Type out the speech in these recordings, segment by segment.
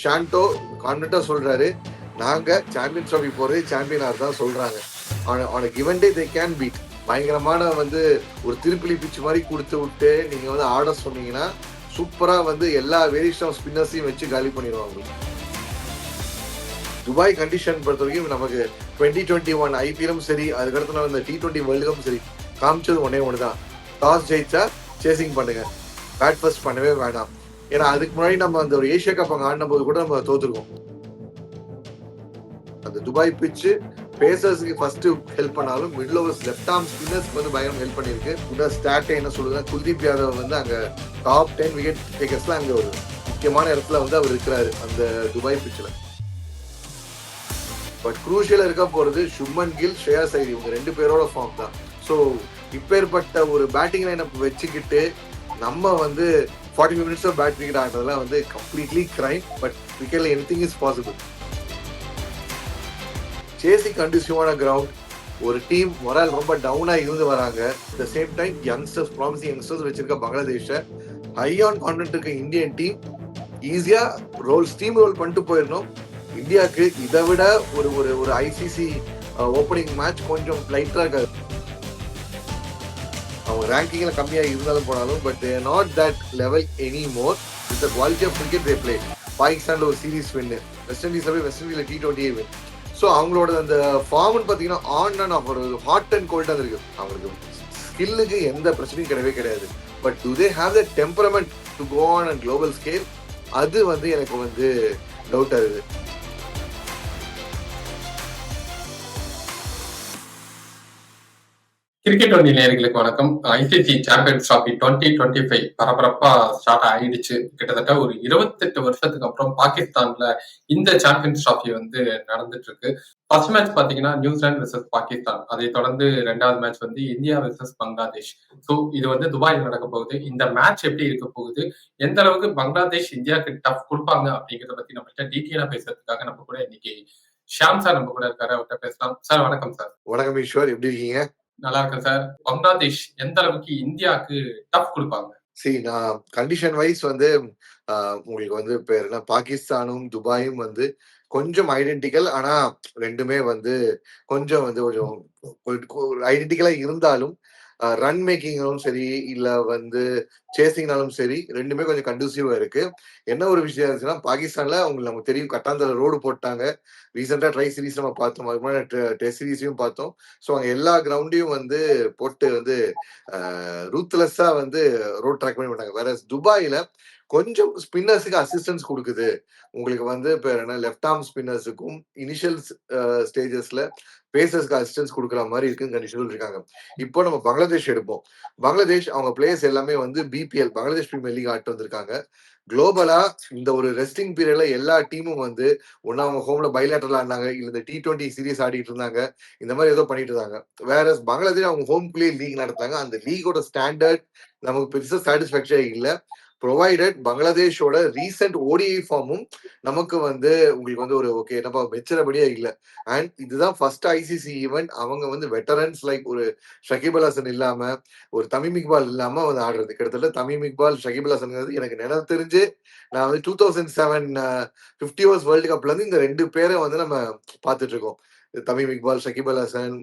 ஷாண்டோ கான்ஃபிடண்டா சொல்றாரு. நாங்க champion trophy போறது சாம்பியனாக தான் சொல்றாங்க. அவனை given day they can beat பயங்கரமான வந்து ஒரு திருப்பிலி பிச்சு மாதிரி கொடுத்து விட்டு நீங்க வந்து ஆர்டர் சொன்னீங்கன்னா சூப்பரா வந்து எல்லா வேரியேஷன் ஆஃப் ஸ்பின்னர்ஸையும் வச்சு காலி பண்ணிடுவாங்க துபாய் கண்டிஷன் பொறுத்த வரைக்கும் நமக்கு டுவெண்ட்டி டுவெண்ட்டி ஒன் ஐபிஎலும் சரி அதுக்கடுத்து இந்த டி டுவெண்ட்டி வேர்ல்டு கப்பும் சரி காமிச்சது ஒன்னே ஒன்று தான் டாஸ் ஜெயிச்சா சேசிங் பண்ணுங்க. பேட் ஃபர்ஸ்ட் பண்ணவே வேண்டாம் ஏன்னா அதுக்கு முன்னாடி நம்ம அந்த ஒரு ஏஷியா கப் அங்கே ஆடின போது கூட நம்ம தோத்துருக்கோம். அந்த துபாய் பிச்சு பேசர்ஸ்க்கு ஃபர்ஸ்ட் ஹெல்ப் பண்ணாலும் மிடில் ஓவர்ஸ் லெஃப்ட் ஆர்ம் ஸ்பின்னர்ஸ்க்கு வந்து பயங்கரம் ஹெல்ப் பண்ணியிருக்கு. இந்த ஸ்டாட்டை என்ன சொல்லுதுன்னா குல்தீப் யாதவ் வந்து அங்கே டாப் டென் விக்கெட் டேக்கர்ஸ்லாம் அங்கே ஒரு முக்கியமான இடத்துல வந்து அவர் இருக்கிறாரு அந்த துபாய் பிச்சில். பட் குரூஷியல் இருக்க போகிறது சுமன் கில் ஸ்ரேயா சைரி இவங்க ரெண்டு பேரோட ஃபார்ம் தான். ஸோ இப்பேற்பட்ட ஒரு பேட்டிங் லைன் வச்சுக்கிட்டு நம்ம வந்து forty five minutes bat cricket ஆடுறதுலாம் வந்து கம்ப்ளீட்லி கிரைம் பட் கிரிக்கெட்ல எனி திங் இஸ் பாசிபிள் சேசி கண்டிசிவான கிரவுண்ட் ஒரு டீம் மொரால் ரொம்ப டவுனா இருந்து வராங்க. The same time youngsters promising youngsters வச்சிருக்க பங்களாதேஷ ஹை ஆன் கான்டென்ட் இருக்க இந்தியன் டீம் ஈஸியா ரோல் ஸ்டீம் ரோல் பண்ணிட்டு போயிடணும். இந்தியாவுக்கு இதை விட ஒரு ஒரு ஒரு ஐசிசி ஓப்பனிங் மேட்ச் கொஞ்சம் லைட்டாக இருக்காது. அவங்க ரேங்கிங்கில் கம்மியாக இருந்தாலும் போனாலும் but not that level any more with quality of cricket they play பாகிஸ்தானில் ஒரு சீரீஸ் வின்னு வெஸ்ட் இண்டீஸ் போய் வெஸ்ட் இண்டீஸில் டி டுவெண்ட்டியே வின் ஸோ அவங்களோட அந்த ஃபார்ம்னு பார்த்தீங்கன்னா ஆன் அண்ட் ஆஃப் ஒரு ஹாட் அண்ட் கோல்டாக இருக்குது அவங்களுக்கு ஸ்கில்லுக்கு எந்த பிரச்சனையும் கிடையவே கிடையாது. But do they have the temperament to go on and global scale அது வந்து எனக்கு வந்து டவுட் ஆகுது கிரிக்கெட் ஒன்றிய நேர்களுக்கு வணக்கம். ICC champions trophy twenty twenty five பரபரப்பா ஸ்டார்ட் ஆயிடுச்சு. கிட்டத்தட்ட ஒரு இருபத்தெட்டு வருஷத்துக்கு அப்புறம் பாகிஸ்தான்ல இந்த சாம்பியன்ஸ் டிராபி வந்து நடந்துட்டு இருக்கு ஃபர்ஸ்ட் மேட்ச் பாத்தீங்கன்னா நியூசிலாந்து வெர்சஸ் பாகிஸ்தான். அதை தொடர்ந்து ரெண்டாவது மேட்ச் வந்து இந்தியா வெர்சஸ் பங்களாதேஷ். ஸோ இது வந்து துபாயில் நடக்க போகுது. இந்த மேட்ச் எப்படி இருக்க போகுது? எந்த அளவுக்கு பங்களாதேஷ் இந்தியாவுக்கு டஃப் கொடுப்பாங்க அப்படிங்கிறத பத்தி நம்மகிட்ட டீட்டெயிலா பேசுறதுக்காக நம்ம கூட இன்னைக்கு ஷியாம் சார் நம்ம கூட இருக்காரு. அவர்கிட்ட பேசலாம். சார் வணக்கம் சார் வணக்கம் ஈஸ்வர். எப்படி இருக்கீங்க? நல்லா இருக்கேன் சார். பங்களாதேஷ் எந்த அளவுக்கு இந்தியாவுக்கு டஃப் கொடுப்பாங்க? சரி நான் கண்டிஷன் வைஸ் வந்து உங்களுக்கு வந்து பேர் என்ன? பாகிஸ்தானும் துபாயும் வந்து கொஞ்சம் ஐடென்டிக்கல் ஆனா ரெண்டுமே வந்து கொஞ்சம் வந்து கொஞ்சம் ஐடென்டிக்கலா இருந்தாலும் ரன் மேக்கிங்னாலும் சரி இல்ல வந்து சேசிங்னாலும் சரி ரெண்டுமே கொஞ்சம் கண்டிசிவா இருக்கு. என்ன ஒரு விஷயம் இருந்துச்சுன்னா பாகிஸ்தான்ல அவங்களுக்கு நமக்கு தெரியும் கட்டாந்தல ரோடு போட்டாங்க. ரீசெண்டா ட்ரை சீரீஸ் நம்ம பார்த்தோம். அது மாதிரி டெஸ்ட் சீரீஸையும் பார்த்தோம். ஸோ அங்க எல்லா கிரவுண்டையும் வந்து போட்டு வந்து ரூத்லெஸ்ஸா வந்து ரோட் ட்ராக் பண்ணி விட்டாங்க. வேற துபாயில கொஞ்சம் ஸ்பின்னர்ஸுக்கு அசிஸ்டன்ஸ் கொடுக்குது. உங்களுக்கு வந்து இப்போ என்ன? லெஃப்ட் ஆர்ம் ஸ்பின்னர்ஸுக்கும் இனிஷியல் ஸ்டேஜஸ்ல பேசர்ஸ்க்கு அசிஸ்டன்ஸ் கொடுக்குற மாதிரி இருக்குன்னு கண்டிஷன் இருக்காங்க. இப்போ நம்ம பங்களாதேஷ் எடுப்போம். பங்களாதேஷ் அவங்க பிளேயர்ஸ் எல்லாமே வந்து பிபிஎல் பங்களாதேஷ் பிரீமியர் லீக் ஆட்டு வந்திருக்காங்க. குளோபலா இந்த ஒரு ரெஸ்டிங் பீரியட்ல எல்லா டீமும் வந்து ஒன்னா அவங்க ஹோம்ல பைலேட்டர்ல ஆடினாங்க. இல்ல இந்த டி டுவெண்ட்டி சீரீஸ் ஆடிட்டு இருந்தாங்க. இந்த மாதிரி ஏதோ பண்ணிட்டு இருந்தாங்க. வேற பங்களாதேஷ் அவங்க ஹோம்குள்ளேயே லீக் நடத்தாங்க அந்த லீகோட ஸ்டாண்டர்ட் நமக்கு பெருசா சாட்டிஸ்பாக்சரே இல்லை. ப்ரொவைடட் பங்களாதேஷோட ரீசெண்ட் ஓடிஐ ஃபார்மும் நமக்கு வந்து உங்களுக்கு வந்து ஒரு ஓகே என்னப்பா மெச்சரபடியா இல்லை. அண்ட் இதுதான் ஃபர்ஸ்ட் ஐசிசி ஈவெண்ட் அவங்க வந்து வெட்டரன்ஸ் லைக் ஒரு ஷகிப் அல் ஹசன் இல்லாம ஒரு தமிம் இக்பால் இல்லாம வந்து ஆடுறது. கிட்டத்தட்ட தமிம் இக்பால் ஷகிப் ஹசன் எனக்கு நினைவு தெரிஞ்சு நான் வந்து two thousand seven fifty overs world cup இருந்து இந்த ரெண்டு பேரை வந்து நம்ம பார்த்துட்டு இருக்கோம். தமிம் இக்பால் ஷகிப் அல் ஹசன்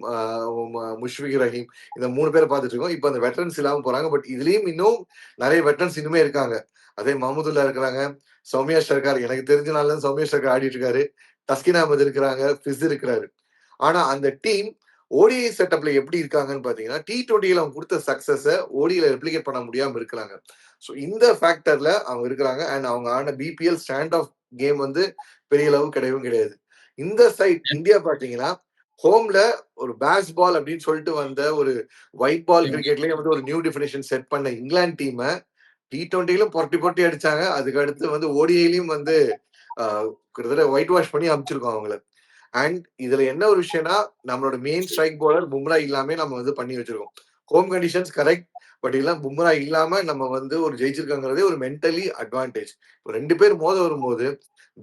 முஷ்பிக் ரஹீம் இந்த மூணு பேரை பார்த்துட்டு இருக்கோம். இப்போ அந்த வெட்டரன்ஸ் இல்லாமல் போறாங்க. பட் இதுலயும் இன்னும் நிறைய வெட்டரன்ஸ் இன்னுமே இருக்காங்க. அதே மஹமுதுல்லா இருக்கிறாங்க. சௌமியா சர்க்கார் எனக்கு தெரிஞ்ச நாள்ல சௌமியா சர்க்கார் ஆடிட்டு இருக்காரு. தஸ்கின் அஹமது இருக்கிறாங்க. ஃபிஸ் இருக்கிறாரு. ஆனா அந்த டீம் ஓடிஐ செட்டப்ல எப்படி இருக்காங்கன்னு பாத்தீங்கன்னா டி டுவெண்டியில அவங்க கொடுத்த சக்சஸ ஓடியில ரெப்ளிகேட் பண்ண முடியாம இருக்கிறாங்க. ஸோ இந்த ஃபேக்டர்ல அவங்க இருக்கிறாங்க. அண்ட் அவங்க ஆன பிபிஎல் ஸ்டாண்ட் ஆஃப் கேம் வந்து பெரிய அளவு கிடையவும் கிடையாது. இந்த சைட் இந்தியா பாத்தீங்கன்னா ஹோம்ல ஒரு பேஸ் பால் அப்படின்னு சொல்லிட்டு வந்த ஒரு ஒயிட் பால் கிரிக்கெட்லயே வந்து ஒரு நியூ டிஃபினேஷன் செட் பண்ண இங்கிலாந்து டீமை டி டுவெண்ட்டிலும் பொரட்டி பொரட்டி அடிச்சாங்க. அதுக்கு அடுத்து வந்து ஓடிஐலையும் வந்து கிட்டத்தட்ட ஒயிட் வாஷ் பண்ணி அமைச்சிருக்கோம் அவங்கள. அண்ட் இதுல என்ன ஒரு விஷயம்னா நம்மளோட மெயின் ஸ்ட்ரைக் பாலர் பும்ரா இல்லாம நம்ம வந்து பண்ணி வச்சிருக்கோம். ஹோம் கண்டிஷன்ஸ் கரெக்ட் பட் எல்லாம் பும்ரா இல்லாம நம்ம வந்து ஒரு ஜெயிச்சிருக்காங்கிறதே ஒரு மென்டலி அட்வான்டேஜ் ரெண்டு பேர் மோத வரும்போது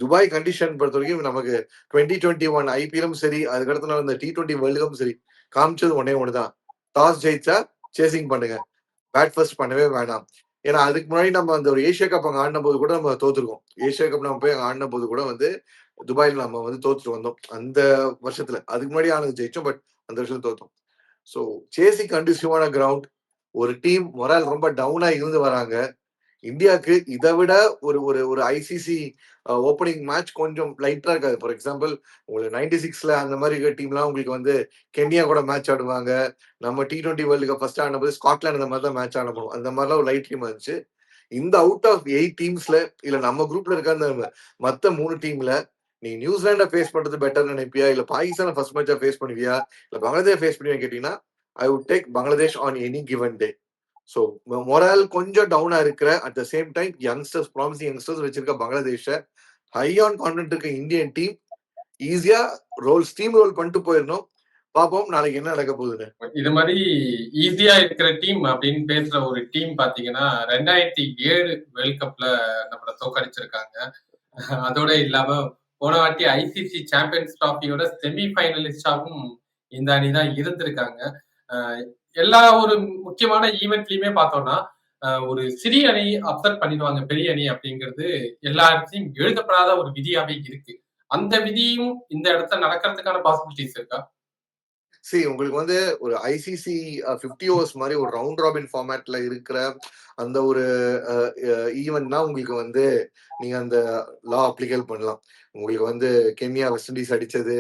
துபாய் கண்டிஷன் பொறுத்த வரைக்கும் நமக்கு டுவெண்ட்டி டுவெண்ட்டி ஒன் ஐபிஎலும் சரி அதுக்கடுத்து நடந்த டி டுவெண்ட்டி வேர்ல்டு கப்பும் சரி காமிச்சது ஒன்னே ஒன்று தான் டாஸ் ஜெயிச்சா சேசிங் பண்ணுங்க. பேட் ஃபர்ஸ்ட் பண்ணவே வேண்டாம் ஏன்னா அதுக்கு முன்னாடி நம்ம அந்த ஒரு ஏஷியா கப் அங்கே ஆடின போது கூட நம்ம தோத்துருக்கோம். ஏஷியா கப் நம்ம போய் அங்கே ஆடின போது கூட வந்து துபாயில் நம்ம வந்து தோத்துட்டு வந்தோம். அந்த வருஷத்துல. அதுக்கு முன்னாடி ஆனது ஜெயிச்சோம் பட் அந்த வருஷம் தோத்தோம். ஸோ சேசிங் கண்டிசிவான கிரவுண்ட் ஒரு டீம் மொரால் ரொம்ப டவுனா இருந்து வராங்க. இந்தியாவுக்கு இதை விட ஒரு ஒரு ஒரு ஐசிசி ஓப்பனிங் மேட்ச் கொஞ்சம் லைட்டா இருக்காது. ஃபார் எக்ஸாம்பிள் உங்களுக்கு நைன்டி சிக்ஸ்ல அந்த மாதிரி டீம்லாம் உங்களுக்கு வந்து கென்யா கூட மேட்ச் ஆடுவாங்க. நம்ம T twenty world cup first ஆடும்போது ஸ்காட்லாந்து அந்த மாதிரி தான் மேட்ச் ஆட போகும் அந்த மாதிரிலாம் ஒரு லைட் டீம் இருந்துச்சு இந்த அவுட் ஆஃப் எயிட் டீம்ஸ்ல இல்ல நம்ம குரூப்ல இருக்க மத்த மூணு டீம்ல நீ நியூசிலாண்டை ஃபேஸ் பண்றது பெட்டர் நினைப்பியா? இல்ல பாகிஸ்தானை ஃபர்ஸ்ட் மேட்சா ஃபேஸ் பண்ணுவியா? இல்ல பங்களாதேஷ் ஃபேஸ் பண்ணுவியா கேட்டீங்கன்னா I would take Bangladesh on any given day so morale கொஞ்சம் டவுனா இருக்கிற at the same time youngsters promising youngsters வச்சிருக்க பங்களாதேஷ ஹை ஆன் கான்டென்ட் இருக்க இந்தியன் டீம் ஈஸியா ரோல் ஸ்டீம் ரோல் பண்ணிட்டு போயிடணும் பாப்போம் நாளைக்கு என்ன நடக்க போகுதுன்னு. இது மாதிரி ஈஸியா இருக்கிற டீம் அப்படின்னு பேசுற ஒரு டீம் பாத்தீங்கன்னா ரெண்டாயிரத்தி ஏழு வேர்ல்ட் கப்ல நம்மள தோக்கடிச்சிருக்காங்க அதோட இல்லாம போன வாட்டி ஐசிசி சாம்பியன்ஸ் டிராஃபியோட செமி ஃபைனலிஸ்டாவும் இந்த அணி தான் இருந்திருக்காங்க எல்லா ஒரு முக்கியமான ஈவெண்ட்லயுமே பார்த்தோம்னா ஒரு சிறிய அணி அப்செட் பண்ணிடுவாங்க பெரிய அணி அப்படிங்கிறது எல்லா இடத்தையும் எழுதப்படாத ஒரு விதியாவே இருக்கு. அந்த விதியும் இந்த இடத்துல நடக்கிறதுக்கான பாசிபிலிட்டிஸ் இருக்கா? சரி உங்களுக்கு வந்து ஒரு ஐசிசி ஃபிஃப்டி ஓவர்ஸ் மாதிரி ஒரு ரவுண்ட் ராபின் ஃபார்மேட்ல இருக்கிற அந்த ஒரு ஈவெண்ட்னா உங்களுக்கு வந்து நீங்க அந்த லா அப்ளிகேட் பண்ணலாம். உங்களுக்கு வந்து கென்யா வெஸ்ட் இண்டீஸ் அடிச்சது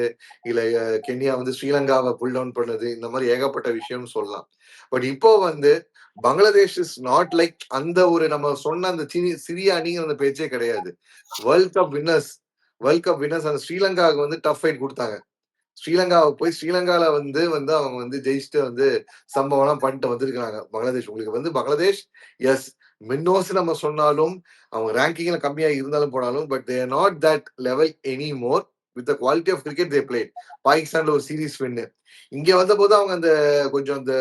இல்ல கென்யா வந்து ஸ்ரீலங்காவை புல் டவுன் பண்ணது இந்த மாதிரி ஏகப்பட்ட விஷயம்னு சொல்லலாம். பட் இப்போ வந்து பங்களாதேஷ் இஸ் நாட் லைக் அந்த ஒரு நம்ம சொன்ன அந்த சிறிய அணிங்கிற அந்த பேச்சே கிடையாது. World cup winners world cup winners அந்த ஸ்ரீலங்காவுக்கு வந்து டஃப் ஃபைட் கொடுத்தாங்க. ஸ்ரீலங்காவை போய் ஸ்ரீலங்கால வந்து வந்து அவங்க வந்து ஜெயிச்சுட்டு வந்து சம்பவம்லாம் பண்ணிட்டு வந்திருக்கிறாங்க. பங்களாதேஷ். உங்களுக்கு வந்து பங்களாதேஷ் எஸ் மின்னோஸ் நம்ம சொன்னாலும் அவங்க ரேங்கிங்ல கம்மியா இருந்தாலும் போனாலும் but they're not that level any more with quality of cricket they played பாகிஸ்தான்ல ஒரு சீரீஸ் வின்னு இங்க வந்த போது அவங்க அந்த கொஞ்சம் அந்த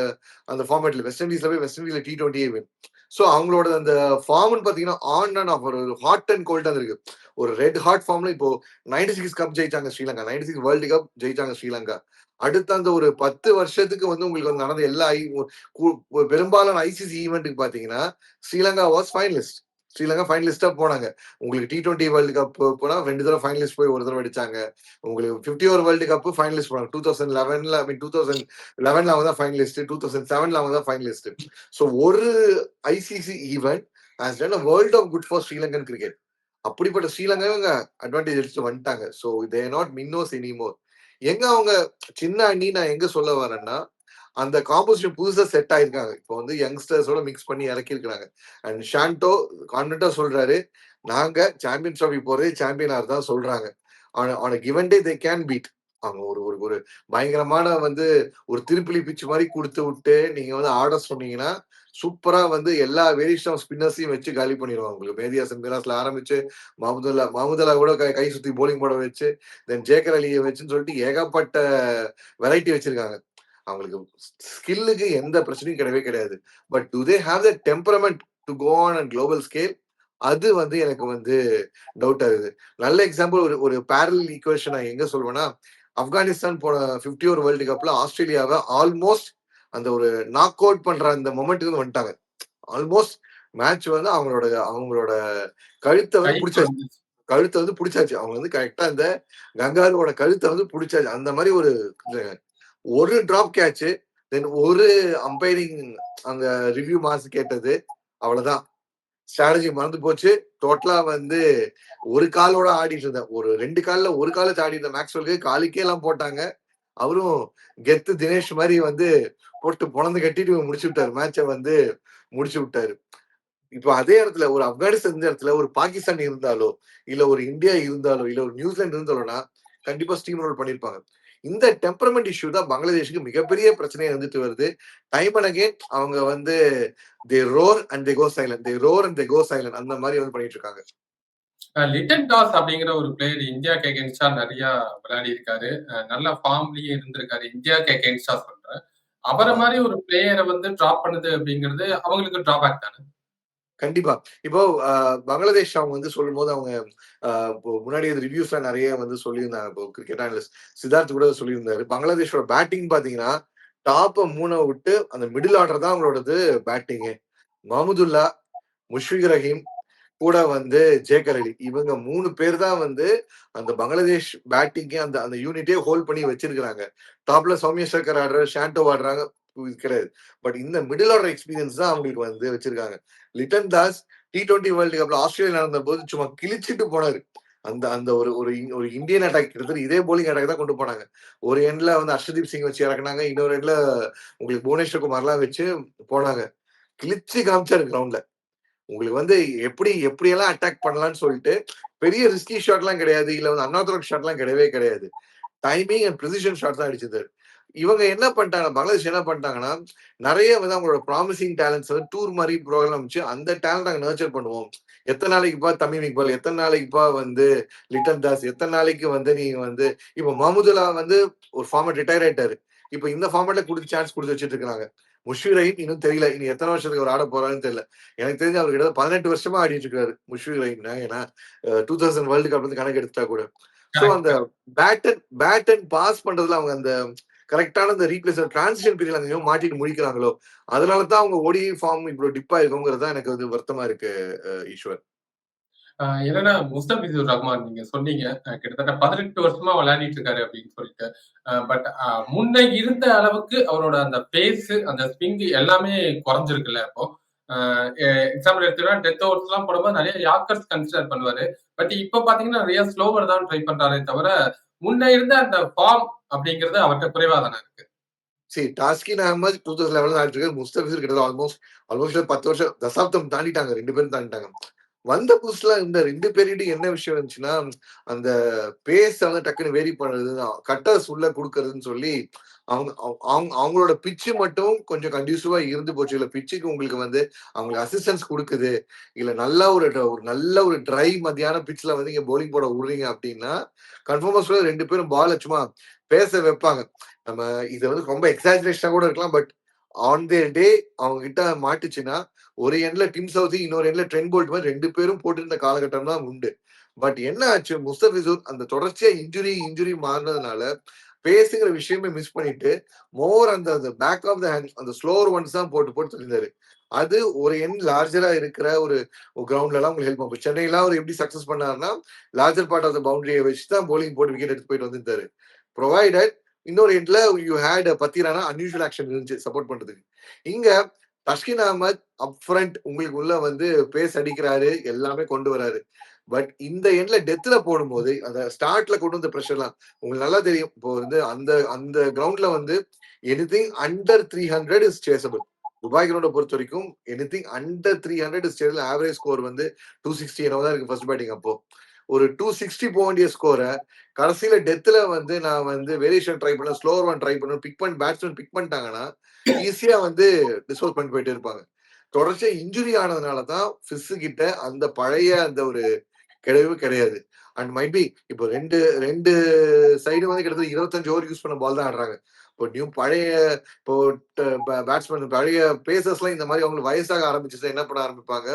அந்த ஃபார்மேட்ல வெஸ்ட் இண்டீஸ்ல போய் வெஸ்ட் இண்டீஸ்ல டி டுவெண்ட்டியே வின் ஸோ அவங்களோட அந்த ஃபார்ம்னு பாத்தீங்கன்னா ஆன் அண்ட் ஆஃப் ஒரு ஹாட் அண்ட் கோல்டா இருக்கு. ஒரு ரெட் ஹாட் ஃபார்ம்ல இப்போ நைன்டி சிக்ஸ் கப் ஜெயிச்சாங்க Sri Lanka. Ninety six world cup ஜெயிச்சாங்க ஸ்ரீலங்கா. அடுத்த அந்த ஒரு பத்து வருஷத்துக்கு வந்து உங்களுக்கு வந்து நடந்த எல்லா பெரும்பாலான ஐசிசி ஈவெண்ட்டுக்கு பாத்தீங்கன்னா ஸ்ரீலங்கா வாஸ் ஃபைனலிஸ்ட் ஸ்ரீலங்கா ஃபைனலிஸ்டா போனாங்க. உங்களுக்கு டி டுவெண்ட்டி வேர்ல்டு கப் போனா ரெண்டு தடவை ஃபைனலிஸ்ட் போய் ஒரு தடவை அடிச்சாங்க. உங்களுக்கு fifty over world cup finalist போனாங்க. டூ தௌசண்ட் லெவன்ல ஐ மீன் டூ தௌசண்ட் லெவன்ல அவங்க தான் ஃபைனலிஸ்ட் டூ தௌசண்ட் செவன்ல அவங்க தான் ஃபைனலிஸ்ட் ஸோ ஒரு ICC event has done world of good for Sri Lankan cricket அப்படிப்பட்ட ஸ்ரீலங்கா அட்வான்டேஜ் எடுத்துட்டு வந்துட்டாங்க. So they not minnows anymore எங்க அவங்க சின்ன அண்ணி நான் எங்க சொல்ல வரேன்னா அந்த காம்போசிஷன் புதுசா செட் ஆயிருக்காங்க. இப்போ வந்து யங்ஸ்டர்ஸோட மிக்ஸ் பண்ணி இறக்கிருக்கிறாங்க அண்ட் ஷாண்டோ கான்பிடண்டா சொல்றாரு நாங்க சாம்பியன் ட்ராஃபி போறதே சாம்பியனார் தான் சொல்றாங்க. On given day they can beat அவங்க ஒரு ஒரு ஒரு பயங்கரமான வந்து ஒரு திருப்பிலி பிச்சு மாதிரி கொடுத்து விட்டு நீங்க வந்து ஆர்டர் சொன்னீங்கன்னா சூப்பரா வந்து எல்லா வேரியேஷன் ஆஃப் ஸ்பின்னர்ஸையும் வச்சு காலி பண்ணிடுவாங்க. உங்களுக்கு மேதியாசன் மிராஸ்ல ஆரம்பிச்சு மஹமுதுல்லா மஹமுதுல்லா கூட கை கை சுத்தி போலிங் போட வச்சு தென் ஜேக்கர் அலியை வச்சுன்னு சொல்லிட்டு ஏகப்பட்ட வெரைட்டி வச்சிருக்காங்க. அவங்களுக்கு ஸ்கில்லுக்கு எந்த பிரச்சனையும் கிடையவே கிடையாது. But do they have the temperament to go on and global scale அது வந்து எனக்கு வந்து டவுட் ஆகுது நல்ல எக்ஸாம்பிள் ஒரு ஒரு பேரல் ஈக்குவேஷன் நான் எங்க சொல்வேன்னா ஆப்கானிஸ்தான் போன ஃபிஃப்டி ஓவர் வேர்ல்டு கப்ல ஆஸ்திரேலியாவை ஆல்மோஸ்ட் அந்த ஒரு நாக் அவுட் பண்ற அந்த மொமெண்ட்டுக்கு வந்துட்டாங்க. ஆல்மோஸ்ட் மேட்ச் வந்து அவங்களோட அவங்களோட கழுத்தை வந்து பிடிச்சாச்சு. கழுத்தை வந்து பிடிச்சாச்சு. அவங்க வந்து கரெக்டா இந்த கங்காருவோட கழுத்தை வந்து பிடிச்சாச்சு. அந்த மாதிரி ஒரு ஒரு டிராப் கேட்ச் தென் ஒரு அம்பைரிங் அந்த ரிவ்யூ மாஸ் கேட்டது அவ்வளவுதான். ஸ்ட்ராட்டஜி மறந்து போச்சு. டோட்டலா வந்து ஒரு காலோட ஆடிட்டு இருந்தேன். ஒரு ரெண்டு காலில் ஒரு கால ஆடி இருந்தேன். மேக்ஸ்வெல்க்கு காலுக்கே எல்லாம் போட்டாங்க. அவரும் கெத்து தினேஷ் மாதிரி வந்து போட்டு பொழந்து கட்டிட்டு முடிச்சு விட்டாரு. மேட்சை வந்து முடிச்சு விட்டாரு. இப்போ அதே இடத்துல ஒரு ஆப்கானிஸ்தான் இருந்த இடத்துல ஒரு பாகிஸ்தான் இருந்தாலோ இல்ல ஒரு இந்தியா இருந்தாலோ இல்ல ஒரு நியூசிலாந்து இருந்தாலோனா கண்டிப்பா ஸ்டீம் ரோல் பண்ணிருப்பாங்க. இந்த டெம்பரமெண்ட் இஷ்யூ தான் பங்களாதேஷுக்கு மிகப்பெரிய பிரச்சனையா இருந்துட்டு வருது. டைம் அண்ட் அவங்க வந்து they roar and they go silent they roar and they go silent அந்த மாதிரி வந்து பண்ணிட்டு இருக்காங்க. லிட்டன் டாஸ் அப்படிங்கிற ஒரு பிளேயர் இந்தியாக்கு எகென்ஸ்டா நிறைய விளையாடி இருக்காரு. நல்ல ஃபார்ம்லயும் இருந்திருக்காரு. இந்தியாக்கு எகென்ஸ்டா சொல்றேன். அவரை மாதிரி ஒரு பிளேயரை வந்து டிராப் பண்ணுது அப்படிங்கிறது அவங்களுக்கு டிராபேக் தானே? கண்டிப்பா. இப்போ பங்களாதேஷ் அவங்க வந்து சொல்லும் போது அவங்க முன்னாடி ரிவ்யூஸ்ல நிறைய வந்து சொல்லியிருந்தாங்க. இப்போ கிரிக்கெட் அனலிஸ்ட் சித்தார்த் கூட சொல்லியிருந்தாரு. பங்களாதேஷோட பேட்டிங் பாத்தீங்கன்னா டாப்பை மூணை விட்டு அந்த மிடில் ஆர்டர் தான் அவங்களோடது பேட்டிங்கு மஹமுதுல்லா முஷ்ஃபிக் ரஹீம் கூட வந்து ஜேக்கர் அலி. இவங்க மூணு பேர் தான் வந்து அந்த பங்களாதேஷ் பேட்டிங்கே அந்த அந்த யூனிட்டே ஹோல்ட் பண்ணி வச்சிருக்கிறாங்க. டாப்ல சௌமிய சங்கர் ஆடுற ஷாண்டோ ஆடுறாங்க. இது கிடையாது பட் இந்த மிடில் ஆர்டர் எக்ஸ்பீரியன்ஸ் தான் அவங்களுக்கு வந்து வச்சிருக்காங்க. Lytton Das T twenty world கப்ல ஆஸ்திரேலியா நடந்த போது சும்மா கிழிச்சிட்டு போனாரு. அந்த அந்த ஒரு ஒரு ஒரு இந்தியன் அட்டாக் கிட்டத்தட்ட இதே போலிங் அட்டாக் தான் கொண்டு போனாங்க. ஒரு எண்ட்ல வந்து அர்ஷதீப் சிங் வச்சு இறக்குனாங்க. இன்னொரு எண்ட்ல உங்களுக்கு புவனேஸ்வர் குமார்லாம் வச்சு போனாங்க. கிழிச்சு காமிச்சாரு கிரவுண்ட்ல உங்களுக்கு வந்து எப்படி எப்படியெல்லாம் அட்டாக் பண்ணலாம்னு சொல்லிட்டு பெரிய ரிஸ்கி ஷாட்லாம் கிடையாது. இல்ல வந்து அன்ஆத்தரக் ஷாட்லாம் கிடையவே கிடையாது. டைமிங் அண்ட் ப்ரிசிஷன் ஷாட் தான் அடிச்சது. இவங்க என்ன பண்ணிட்டாங்க பங்களாதேஷ் என்ன பண்ணிட்டாங்கன்னா நிறைய வந்து அவங்களோட ப்ராமிசிங் டேலண்ட்ஸ் வந்து டூர் மாதிரி ப்ரோக்ராம் வச்சு அந்த டேலண்ட் நாங்க நர்ச்சர் பண்ணுவோம். எத்தனை நாளைக்குப்பா தமீம் இக்பால் எத்தனை நாளைக்குப்பா வந்து லிட்டன் தாஸ் எத்தனை நாளைக்கு வந்து நீங்க வந்து இப்போ மஹமுதுல்லா வந்து ஒரு ஃபார்மேட் ரிட்டையர் ஆயிட்டாரு. இப்போ இந்த ஃபார்மேட்ல கொடுத்து சான்ஸ் கொடுத்து வச்சிட்டு இருக்காங்க. முஷ்ஃபிக் ரஹீம் இன்னும் தெரியல இனி எத்தனை வருஷத்துக்கு அவர் ஆட போறாருன்னு தெரியல. எனக்கு தெரிஞ்சு அவர் கிட்ட பதினெட்டு வருஷமா ஆடிட்டு இருக்காரு முஷ்ஃபிக் ரஹீம் ஏன்னா டூ தௌசண்ட் வேர்ல்டு கப் வந்து கணக்கு எடுத்தா கூட. ஸோ அந்த bat and bat and pass பண்றதுல அவங்க அந்த கரெக்டான இந்த ரீப்ளேஸ் டிரான்சிஷன் பீரியட் அந்த மாட்டிட்டு முடிக்கிறாங்களோ அதனால தான் அவங்க ஓடி ஃபார்ம் இவ்வளவு டிப் ஆயிருக்குங்கிறது எனக்கு வந்து வருத்தமா இருக்கு ஈஸ்வர் ஆஹ் என்னன்னா முஸ்தபிசூர் ரஹ்மான் நீங்க சொன்னீங்க. கிட்டத்தட்ட பதினெட்டு வருஷமா விளையாடிட்டு இருக்காரு அப்படின்னு சொல்லிட்டு. பட் முன்ன இருந்த அளவுக்கு அவரோட அந்த பேஸ் அந்த ஸ்பிங் எல்லாமே குறைஞ்சிருக்குல்ல இப்போ. எக்ஸாம்பிள் எடுத்துக்கிட்டா டெத் ஓவர்ஸ் எல்லாம் போடும்போது நிறைய யாக்கர்ஸ் கன்சிடர் பண்ணுவாரு. பட் இப்ப பாத்தீங்கன்னா நிறைய ஸ்லோவர் தான் ட்ரை பண்றாரே தவிர முன்ன இருந்த அந்த ஃபார்ம் அப்படிங்கிறது அவர்கிட்ட குறைவா தானே இருக்கு. சரி டாஸ்கின் அகமது டூ தௌசண்ட் லெவலில் ஆடிட்டு முஸ்தபிசர் கிட்ட ஆல்மோஸ்ட் ஆல்மோஸ்ட் பத்து வருஷம் தசாப்தம் தாண்டிட்டாங்க ரெண்டு பேரும் தாண்டிட்டாங்க. வந்த புதுசுல இந்த ரெண்டு பேரிட்டு என்ன விஷயம் இருந்துச்சுன்னா அந்த பேஸ் வந்து டக்குன்னு வேரி பண்ணுறது கட்டர்ஸ் உள்ள கொடுக்கறதுன்னு சொல்லி அவங்க அவங்க- அவங்களோட பிச்சு மட்டும் கொஞ்சம் கண்டியூசிவா இருந்து போச்சு. இல்ல பிச்சுக்கு உங்களுக்கு வந்து அவங்களுக்கு அசிஸ்டன்ஸ் கொடுக்குது. இல்ல நல்ல ஒரு ஒரு நல்ல ஒரு ட்ரை மதியான பிச்சில் வந்து இங்க போலிங் போட விடுறீங்க அப்படின்னா கன்ஃபார்மா சொல்ல ரெண்டு பேரும் பால் சும்மா பேச வைப்பாங்க. நம்ம இது வந்து ரொம்ப எக்ஸாஜரேஷனா கூட இருக்கலாம். பட் ஆன் தேர் டே அவங்க கிட்ட மாட்டுச்சுன்னா ஒரு எண்ட்ல டிம் சவுதி இன்னொரு எண்ட்ல ட்ரெண்ட் போல்ட் மாதிரி ரெண்டு பேரும் போட்டிருந்த காலகட்டம் தான் உண்டு. பட் என்ன ஆச்சு? முஸ்தபிசூர் அந்த தொடர்ச்சியா இன்ஜுரி இன்ஜுரி மாறினதுனால பேசுங்கிற விஷயமே மிஸ் பண்ணிட்டு மோர் அந்த அந்த பேக் ஆஃப் த ஹேண்ட் அந்த ஸ்லோவர் ஒன்ஸ் தான் போட்டு போட்டு சொல்லியிருந்தாரு. அது ஒரு எண் லார்ஜரா இருக்கிற ஒரு கிரவுண்ட்ல எல்லாம் உங்களுக்கு ஹெல்ப் பண்ணும் சென்னையெல்லாம் அவர் எப்படி சக்சஸ் பண்ணாருன்னா லார்ஜர் பார்ட் ஆஃப் த பவுண்டரியை வச்சு தான் போலிங் போட்டு விக்கெட் எடுத்து போயிட்டு வந்திருந்தாரு. ப்ரொவைடட் இன்னொரு எண்ட்ல you had Pathirana unusual action இருந்துச்சு சப்போர்ட் பண்றதுக்கு. இங்க தஷ்கின் அகமத் அப்ரண்ட் உங்களுக்கு உள்ள வந்து பேஸ் அடிக்கிறாரு எல்லாமே கொண்டு வராரு. பட் இந்த எண்ட்ல டெத்ல போடும்போது அந்த ஸ்டார்ட்ல கொண்டு வந்த ப்ரெஷர்லாம் உங்களுக்கு நல்லா தெரியும். இப்போ வந்து அந்த அந்த கிரவுண்ட்ல வந்து anything under three hundred is chasable Dubai கிரவுண்டை பொறுத்த வரைக்கும் anything under three hundred is chasable average score வந்து டூ சிக்ஸ்டி என்னவோ தான் இருக்கு ஃபர்ஸ்ட் பேட்டிங் அப்போ. ஒரு டூ சிக்ஸ்டி போக வேண்டிய ஸ்கோரை கடைசியில டெத்ல வந்து நான் வந்து வேரியேஷன் ட்ரை பண்ண ஸ்லோவர் ஒன் ட்ரை பண்ண பிக் பண்ணி பேட்ஸ்மேன் பிக் பண்ணிட்டாங்கன்னா ஈஸியா வந்து டிஸ்போஸ் பண்ணிட்டு போயிட்டே இருப்பாங்க. தொடர்ச்சியா இன்ஜுரி ஆனதுனால தான் ஃபிஸ் கிட்ட அந்த பழைய அந்த ஒரு கிடையவே கிடையாது. அண்ட் மைட் பி இப்போ ரெண்டு ரெண்டு சைடு வந்து கிட்டத்தட்ட இருபத்தஞ்சு ஓவர் யூஸ் பண்ண பால் தான் ஆடுறாங்க. இப்போ நியூ பழைய இப்போ பேட்ஸ்மேன் பழைய பேசர்ஸ்லாம் இந்த மாதிரி அவங்களுக்கு வயசாக ஆரம்பிச்சு என்ன பண்ண ஆரம்பிப்பாங்க?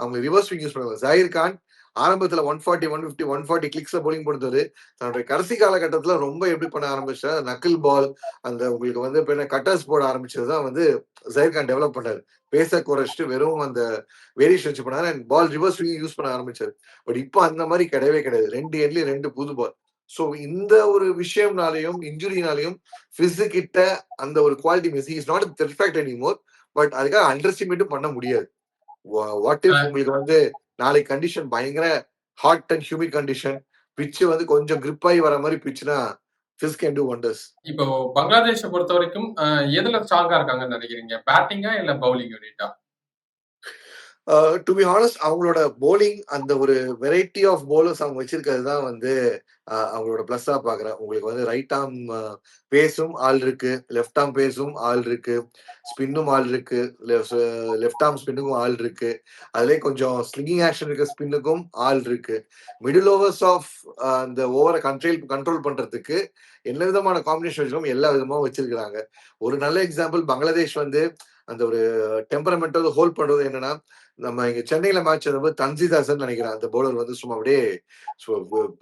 அவங்க ரிவர்ஸ் ஸ்விங் யூஸ் பண்ணுவாங்க. ஜாகிர் கான் ஆரம்பத்துல one forty one fifty one forty கிளிக்ஸ்ல bowling கொடுத்தாரு தன்னுடைய கடைசி காலகட்டத்துல ரொம்ப எப்படி பண்ண ஆரம்பிச்சா நக்கிள் பால் அந்த உங்களுக்கு வந்து இப்ப என்ன கட்டர்ஸ் போட ஆரம்பிச்சதுதான் வந்து ஜஹீர் கான் டெவலப் பண்ணாரு. பேச குறைச்சிட்டு வெறும் அந்த வேரியேஷன் வச்சு பண்ணாரு. And ball reverse swing use பண்ண ஆரம்பிச்சாரு. பட் இப்போ அந்த மாதிரி கிடையவே கிடையாது. ரெண்டு எண்ட்லயும் ரெண்டு புது பால் சோ இந்த ஒரு விஷயம்னாலையும் இன்ஜுரினாலையும் கிட்ட அந்த ஒரு quality miss is not perfect anymore but அதுக்காக அண்டர் எஸ்டிமேட்டும் பண்ண முடியாது. வாட் இஃப் உங்களுக்கு வந்து நாளைக்கு கண்டிஷன் பயங்கர ஹாட் அண்ட் ஹியூமிட் கண்டிஷன் பிச்சு வந்து கொஞ்சம் grip ஆகி வர மாதிரி பிச்சுனா ஃபிஸ் கேன் டூ ஒண்டர்ஸ் இப்போ பங்களாதேஷை பொறுத்த வரைக்கும் எதுல ஸ்ட்ராங்கா இருக்காங்கன்னு நினைக்கிறீங்க? பேட்டிங்கா இல்ல பவுலிங் யூனிட்டா டு பி ஹானஸ்ட் அவங்களோட போலிங் அந்த ஒரு வெரைட்டி ஆஃப் போலர்ஸ் அவங்க வச்சிருக்கிறது தான் வந்து அவங்களோட பிளஸ்ஸா பாக்குறேன் உங்களுக்கு வந்து ரைட் ஆர்ம் பேஸும் ஆள் இருக்கு. லெஃப்ட் ஆர்ம் பேஸும் ஆள் இருக்கு. ஸ்பின்னும் ஆள் இருக்கு. லெஃப்ட் ஆர்ம் ஸ்பின்னுக்கும் ஆள் இருக்கு. அதுலயே கொஞ்சம் ஸ்லிங்கிங் ஆக்ஷன் இருக்க ஸ்பின்னுக்கும் ஆள் இருக்கு. மிடில் ஓவர்ஸ் ஆஃப் அந்த ஓவரை கண்ட்ரோல் கண்ட்ரோல் பண்றதுக்கு என்ன விதமான காம்பினேஷன் வச்சிருக்கோம் எல்லா விதமாவும் வச்சிருக்கிறாங்க. ஒரு நல்ல எக்ஸாம்பிள் பங்களாதேஷ் வந்து அந்த ஒரு டெம்பரமெண்ட் ஹோல்ட் பண்றது என்னன்னா நம்ம இங்க சென்னையில மேட்ச் போது தன்சிதாசன் நினைக்கிறேன். அந்த பவுலர் வந்து சும்மா அப்படியே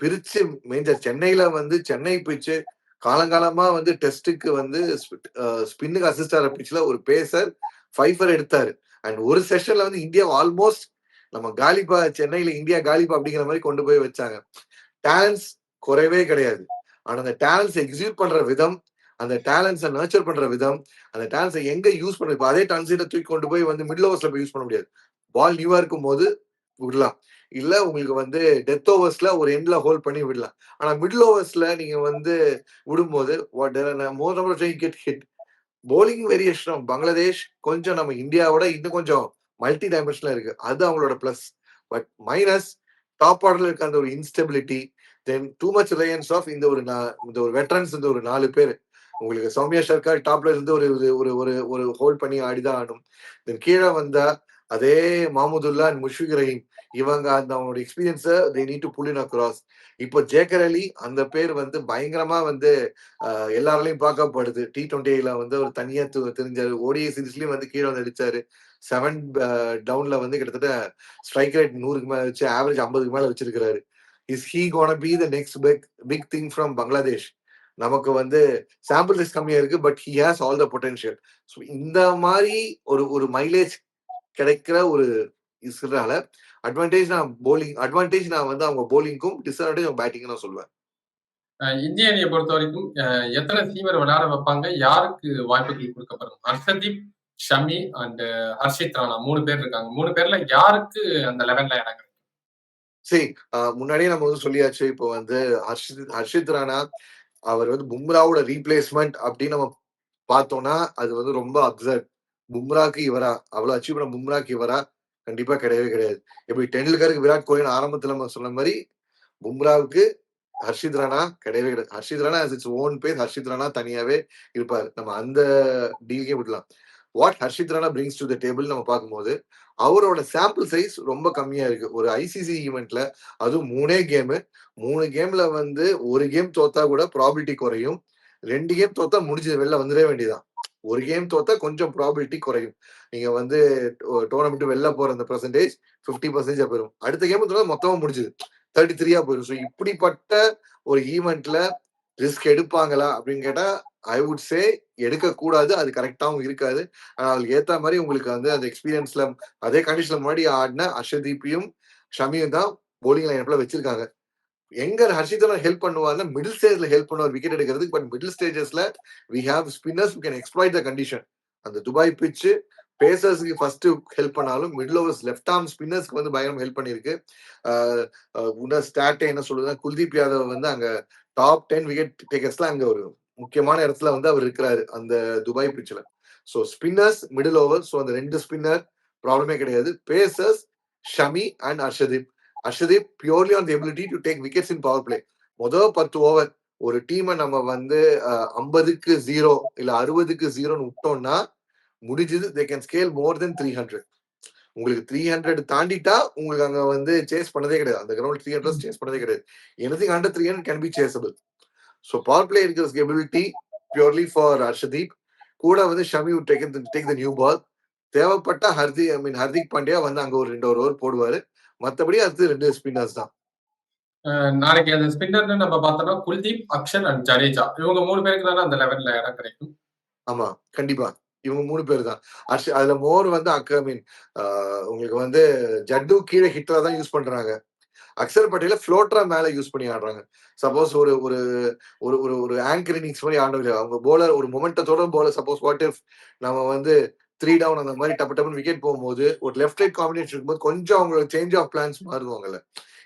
பிரிச்சு மேஞ்சர் சென்னையில வந்து சென்னை பிச்சு காலங்காலமா வந்து டெஸ்ட்டுக்கு வந்து ஸ்பின்னுக்கு அசிஸ்ட் ஆகிற பிச்சில் ஒரு பேசர் ஃபைஃபர் எடுத்தாரு. அண்ட் ஒரு செஷன்ல வந்து இந்தியா ஆல்மோஸ்ட் நம்ம காலிபா சென்னையில இந்தியா காலிபா அப்படிங்கிற மாதிரி கொண்டு போய் வச்சாங்க. டேலண்ட்ஸ் குறைவே கிடையாது. ஆனா அந்த டேலண்ட்ஸ் எக்ஸிக்யூட் பண்ற விதம் அந்த டேலண்ட்ஸை நர்ச்சர் பண்ற விதம் அந்த டேலண்ட்ஸை எங்க யூஸ் பண்ண இப்போ அதே டன்சீட்டை தூக்கி கொண்டு போய் வந்து மிடில் ஓவர்ஸ்ல போய் யூஸ் பண்ண முடியாது. பால் நியூவா இருக்கும் போது விடலாம். இல்ல உங்களுக்கு வந்து டெத் ஓவர்ஸ்ல ஒரு எண்ட்ல ஹோல்ட் பண்ணி விடலாம். ஆனா மிடில் ஓவர்ஸ்ல நீங்க வந்து விடும்போது more number get hit bowling variation Bangladesh கொஞ்சம் நம்ம இந்தியாவோட இன்னும் கொஞ்சம் மல்டி டைமென்ஷன்ல இருக்கு. அது அவங்களோட பிளஸ் பட் மைனஸ் டாப் ஆர்டர்ல இருக்க அந்த ஒரு instability then too much reliance of இந்த ஒரு இந்த ஒரு வெட்டரன்ஸ் இந்த ஒரு நாலு பேர். உங்களுக்கு சௌமியா சர்க்கார் டாப்ல இருந்து ஒரு ஒரு ஒரு ஒரு ஹோல்ட் பண்ணி ஆடிதான் ஆடும் தென் கீழே வந்தா அதே மாமுதுல்லா அண்ட் முஷ்பிக் ரஹீம் இவங்க அந்த அவனோட எக்ஸ்பீரியன்ஸை they need to pull in across இப்போ ஜேக்கர் அலி அந்த பேர் வந்து பயங்கரமா வந்து எல்லாராலையும் பார்க்கப்படுது. டி டுவெண்ட்டில வந்து ஒரு தனியா தெரிஞ்சாரு. ஓடிஐ சீரீஸ்லயும் வந்து கீழே வந்து அடிச்சாரு. செவன் டவுன்ல வந்து கிட்டத்தட்ட ஸ்ட்ரைக் ரேட் நூறுக்கு மேல வச்சு ஆவரேஜ் ஐம்பதுக்கு மேல வச்சிருக்கிறாரு. Is he gonna be the next big big thing from Bangladesh நமக்கு வந்து சாம்பிள் சைஸ் கம்மியா இருக்கு but he has all the potential so இந்த மாதிரி ஒரு ஒரு மைலேஜ் கிடைக்கிற ஒரு இருக்கிறனால அட்வான்டேஜ் நான் போலிங் அட்வான்டேஜ் நான் வந்து அவங்க போலிங்க்கும் டிஸ்அட்வான்டேஜ் அவங்க பேட்டிங் நான் சொல்லுவேன். இந்திய அணியை பொறுத்த வரைக்கும் எத்தனை சீவர் விளையாட வைப்பாங்க யாருக்கு வாய்ப்புகள் கொடுக்கப்படும்? ஹர்ஷதீப் ஷமி அண்ட் ஹர்ஷித் ராணா மூணு பேர் இருக்காங்க. மூணு பேர்ல யாருக்கு அந்த லெவன்ல இடம் சரி முன்னாடியே நம்ம வந்து சொல்லியாச்சு. இப்போ வந்து ஹர்ஷித் ஹர்ஷித் ராணா அவர் வந்து பும்ராவோட ரீப்ளேஸ்மெண்ட் அப்படின்னு நம்ம பார்த்தோம்னா அது வந்து ரொம்ப அப்சர்ட் பும்ராக்கு இவரா? அவ்வளவு அச்சீவ் பண்ண பும்ராக்கு இவரா? கண்டிப்பா கிடையவே கிடையாது. எப்படி டெண்டுல்கருக்கு விராட் கோலி ஆரம்பத்துல நம்ம சொன்ன மாதிரி பும்ராவுக்கு ஹர்ஷித் ராணா கிடையவே கிடையாது. ஹர்ஷித் ராணா இட்ஸ் ஓன் பேர் ஹர்ஷித் ராணா தனியாவே இருப்பாரு. நம்ம அந்த டீலுக்கே விடலாம் what Harshit Rana brings to the table நம்ம பார்க்கும்போது அவரோட சாம்பிள் சைஸ் ரொம்ப கம்மியா இருக்கு. ஒரு ஐசிசி ஈவெண்ட்ல அதுவும் மூணே கேமு மூணு கேம்ல வந்து ஒரு கேம் தோத்தா கூட ப்ராபிலிட்டி குறையும். ரெண்டு கேம் தோத்தா முடிஞ்சது வெளில வந்துடவே வேண்டியதான் ஒரு கேம் தோத்தா கொஞ்சம் ப்ராபிலிட்டி குறையும். நீங்க வந்து டோர்னமெண்ட் வெளில போற அந்த பர்சன்டேஜ் பிப்டி பர்சன்டேஜா போயிடும் அடுத்த கேம் தோத்தா மொத்தமா முடிஞ்சுது. தேர்ட்டி த்ரீயா போயிடும் ஸோ இப்படிப்பட்ட ஒரு ஈவெண்ட்ல ரிஸ்க் எடுப்பாங்களா அப்படின்னு கேட்டா ஐ வுட் சே எடுக்கக்கூடாது. அது கரெக்டாகவும் இருக்காது. ஆனால் அதுக்கு ஏற்ற மாதிரி உங்களுக்கு வந்து அந்த எக்ஸ்பீரியன்ஸ்ல அதே கண்டிஷன்ல முன்னாடி ஆடின அர்ஷதீப்பியும் ஷமியும் தான் போலிங் லைனப்ல வச்சிருக்காங்க. எங்க ஹர்ஷிதனா ஹெல்ப் பண்ணுவார்னா மிடில் ஸ்டேஜ்ல ஹெல்ப் பண்ணுவார் விக்கெட் எடுக்கிறதுக்கு. But middle ஸ்டேஜஸ்ல we have spinners we can exploit the condition அந்த துபாய் பிச்சு பேசர்ஸ்க்கு ஃபர்ஸ்ட் ஹெல்ப் பண்ணாலும் மிடில் ஓவர்ஸ் லெஃப்ட் ஆர்ம் ஸ்பின்னர்ஸ்க்கு வந்து பயங்கரம் ஹெல்ப் பண்ணிருக்கு உன்ன ஸ்டாட்டே என்ன சொல்லுதுன்னா குல்தீப் யாதவ் வந்து அங்க டாப் டென் விக்கெட் டேக்கர்ஸ்ல அங்க ஒரு முக்கியமான இடத்துல வந்து அவர் இருக்கிறாரு அந்த துபாய் பிச்சில் so spinners middle over so அந்த ரெண்டு ஸ்பின்னர் ப்ராப்ளமே கிடையாது. Pacers Shami and Arshdeep Arshdeep purely on the ability to take wickets in power play முதல் பத்து ஓவர் ஒரு டீமை நம்ம வந்து ஐம்பதுக்கு ஜீரோ இல்ல அறுபதுக்கு ஜீரோன்னு விட்டோம்னா முடிஞ்சது. They can scale more then three hundred உங்களுக்கு த்ரீ ஹண்ட்ரட் தாண்டிட்டா உங்களுக்கு அங்க வந்து சேஸ் பண்ணதே கிடையாது. அந்த கிரவுண்ட் த்ரீ ஹண்ட்ரட் சேஸ் பண்ணதே கிடையாது. Any hundred three hundred can be chasable so power play இருக்கிற எபிலிட்டி பியூர்லி ஃபார் ஹர்ஷதீப் கூட வந்து Shami take take the new ball தேவைப்பட்ட ஹர்திக் ஐ மீன் ஹர்திக் பாண்டியா வந்து அங்க ஒரு ரெண்டு ஒரு ஓவர் போடுவாரு. மற்றபடி அது ரெண்டு ஸ்பின்னர்ஸ் தான். நாளைக்கு அந்த ஸ்பின்னர்னு நம்ம பார்த்தோம்னா குல்தீப் அக்ஷன் அண்ட் ஜடேஜா. இவங்க மூணு பேருக்கு தானே அந்த லெவல்ல இடம் கிடைக்கும். ஆமா கண்டிப்பா. இவங்க மூணு பேர் தான். அர்ஷ் அதுல மோர் வந்து அக்க மீன் உங்களுக்கு வந்து ஜட்டு கீழே ஹிட்டரா தான் யூஸ் பண்றாங்க. அக்சர் பட்டேல ஃப்ளோட்டரா மேல யூஸ் பண்ணி ஆடுறாங்க. சப்போஸ் ஒரு ஒரு ஒரு ஒரு ஒரு ஆங்கர் இன்னிங்ஸ் மாதிரி ஆடுறது அவங்க போலர் ஒரு மொமெண்டத்தோட போலர் சப்போஸ் வாட் இஃப் நம்ம வந்து த்ரீ டவுன் அந்த மாதிரி டப்பு டப்புன்னு விக்கெட் போகும்போது ஒரு லெஃப்ட் ரைட் காம்பினேஷன் இருக்கும்போது கொஞ்சம் அவங்களுக்கு சேஞ்ச் ஆஃப் பிளான்ஸ் மாறுவாங்கல்ல.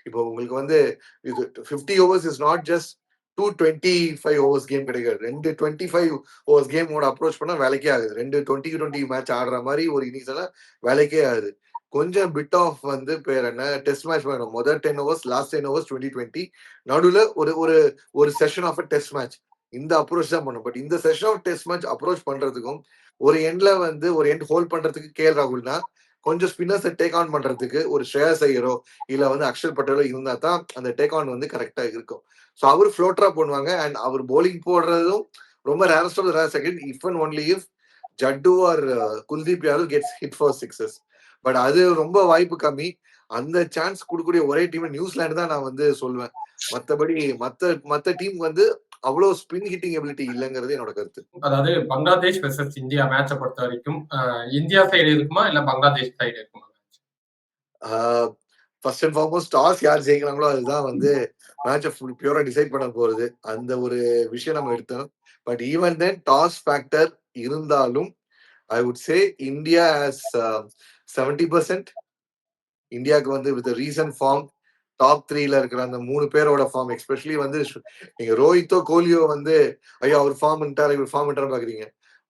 இப்போ உங்களுக்கு வந்து இது fifty overs is not just two twenty five overs game கிடைக்காது. ரெண்டு டுவெண்ட்டி ஃபைவ் ஓவர்ஸ் கேமோட அப்ரோச் பண்ணா வேலைக்கே ஆகுது. ரெண்டு டுவெண்ட்டி டுவெண்ட்டி மேட்ச் ஆடுற மாதிரி ஒரு இன்னிங்ஸ் எல்லாம் வேலைக்கே ஆகுது. கொஞ்சம் பிட் ஆஃப் வந்து பேர் என்ன? டெஸ்ட் மேட்ச் வேணும். முதல் ten overs last ten overs twenty twenty நடுவில் ஒரு ஒரு ஒரு session of a test match இந்த அப்ரோச் தான் பண்ணும் பட் இந்த session of test match approach பண்றதுக்கும் ஒரு எண்ட்ல வந்து ஒரு எண்ட் ஹோல்ட் பண்றதுக்கு கேஎல் ராகுல்னா கொஞ்சம் ஸ்பின்னர்ஸை டேக் ஆன் பண்றதுக்கு ஒரு ஸ்ரேயஸ் ஐயரோ இல்ல வந்து அக்ஷர் பட்டேலோ இருந்தா தான் அந்த டேக் ஆன் வந்து கரெக்டா இருக்கும். ஸோ அவர் ஃப்ளோட்டரா பண்ணுவாங்க அண்ட் அவர் போலிங் போடுறதும் ரொம்ப rarest of rare second if and only if Jaddu or Kuldeep Yadav gets hit for sixes but அது ரொம்ப வாய்ப்பு கம்மி. அந்த சான்ஸ் கொடுக்கக்கூடிய ஒரே டீம் நியூசிலாந்து தான் நான் வந்து சொல்லுவேன் மற்றபடி மற்ற மற்ற டீம் வந்து அவ்வளோ ஸ்பின் ஹிட்டிங் எபிலிட்டி இல்லங்கிறது என்னோட கருத்து. அதாவது பங்களாதேஷ் வெர்சஸ் இந்தியா மேட்ச பொறுத்த வரைக்கும், இந்தியா சைடு இருக்குமா? இல்ல பங்களாதேஷ் சைடு இருக்குமா? ஃபர்ஸ்ட் அண்ட் ஃபார்மோஸ்ட் டாஸ் யார் ஜெயிக்கிறாங்களோ அதுதான் வந்து மேட்ச ஃபுல் பியூரா டிசைட் பண்ண போறது. அந்த ஒரு விஷயம் நம்ம எடுத்தோம். But even then toss factor இருந்தாலும், I would say India has a 70% இந்தியாவுக்கு வந்து வித் ரீசன்ட் ஃபார்ம் டாப் த்ரீல இருக்கிற அந்த மூணு பேரோட ஃபார்ம் எஸ்பெஷலி வந்து நீங்க ரோஹித்தோ, கோலியோ வந்து ஐயோ! அவர் ஃபார்ம் பண்ணிட்டாரு, இவர் ஃபார்ம் பண்ணிட்டாருன்னு பாக்குறீங்க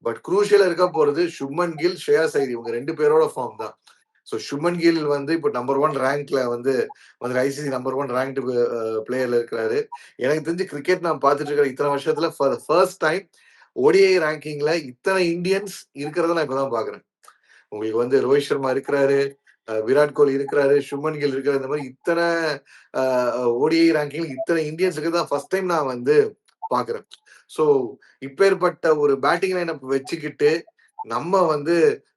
பட் குரூஷியல இருக்க போறது சுப்மன் கில், ஷ்ரேயாஸ் ஐயர் இவங்க ரெண்டு பேரோட ஃபார்ம் தான். ஸோ சுப்மன் கில் வந்து இப்போ நம்பர் ஒன் ரேங்க்ல வந்து வந்து ஐசிசி நம்பர் ஒன் ரேங்க்டு பிளேயர்ல இருக்கிறாரு. எனக்கு தெரிஞ்சு கிரிக்கெட் நான் பார்த்துட்டு இருக்கிற இத்தனை வருஷத்துல ஃபர்ஸ்ட் டைம் ஓடிஐ ரேங்கிங்ல இத்தனை இந்தியன்ஸ் இருக்கிறத நான் இப்பதான் பாக்குறேன் உங்களுக்கு வந்து ரோஹித் சர்மா இருக்கிறாரு, விராட் கோலி இருக்கிறாரு, சுமன் கில் இருக்கிறாரு. இந்த மாதிரி இத்தனை ஓடிஐ ரேங்கிங் இத்தனை இந்தியன்ஸுக்கு தான் ஃபர்ஸ்ட் டைம் நான் வந்து பாக்குறேன் ஸோ இப்பேற்பட்ட ஒரு பேட்டிங் லைனப் வச்சுக்கிட்டு நம்ம வந்து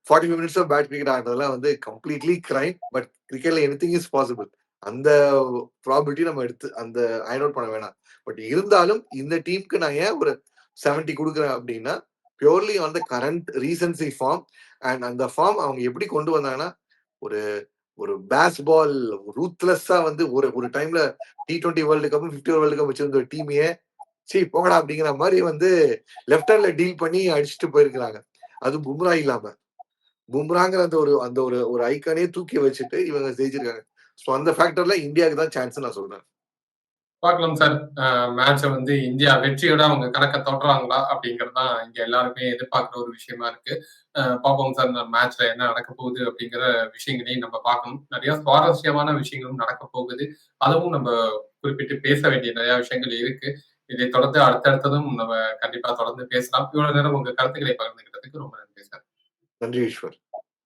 45 மினிட்ஸ் ஆஃப் பேட் கிரிக்கெட் ஆடுறதுலாம் வந்து கம்ப்ளீட்லி கிரைம். பட் கிரிக்கெட்ல எனிதிங் இஸ் பாசிபிள். அந்த ப்ராபிலிட்டி நம்ம எடுத்து அந்த அயன் அவுட் பண்ண வேணாம். பட் இருந்தாலும் இந்த டீமுக்கு நான் ஏன் ஒரு செவன்ட்டி கொடுக்குறேன் அப்படின்னா purely on the current recency form and அந்த ஃபார்ம் அவங்க எப்படி கொண்டு வந்தாங்கன்னா, ஒரு ஒரு பேஸ்பால் ரூத்லெஸ்ஸா வந்து ஒரு ஒரு டைம்ல T20 world cup, 50 over world cup வச்சிருந்த ஒரு டீமையே சரி போங்கடா" அப்படிங்கிற மாதிரி வந்து லெஃப்ட் ஹேண்ட்ல டீல் பண்ணி அடிச்சுட்டு போயிருக்கிறாங்க. அதுவும் பும்ரா இல்லாம. பும்ராங்கிற அந்த ஒரு அந்த ஒரு ஒரு ஐக்கானே தூக்கி வச்சுட்டு இவங்க ஜெயிச்சிருக்காங்க. ஸோ அந்த ஃபேக்டர்ல இந்தியாவுக்கு தான் சான்ஸ் நான் சொல்றேன். பார்க்கலாம் சார். மேட்சை வந்து இந்தியா வெற்றியோட அவங்க கணக்க தொடறாங்களா அப்படிங்கிறது தான் இங்க எல்லாருமே எதிர்பார்க்குற ஒரு விஷயமா இருக்கு. பார்ப்போம் சார் இந்த மேட்ச்ல என்ன நடக்க போகுது அப்படிங்கிற விஷயங்களையும் நம்ம பார்க்கணும். நிறைய சுவாரஸ்யமான விஷயங்களும் நடக்க போகுது. அதுவும் நம்ம குறிப்பிட்டு பேச வேண்டிய நிறைய விஷயங்கள் இருக்கு. இதை தொடர்ந்து அடுத்தடுத்ததும் நம்ம கண்டிப்பா தொடர்ந்து பேசலாம். இவ்வளவு நேரம் உங்க கருத்துக்களை பகிர்ந்துகிட்டதுக்கு ரொம்ப நன்றி சார். நன்றி ஈஸ்வர்.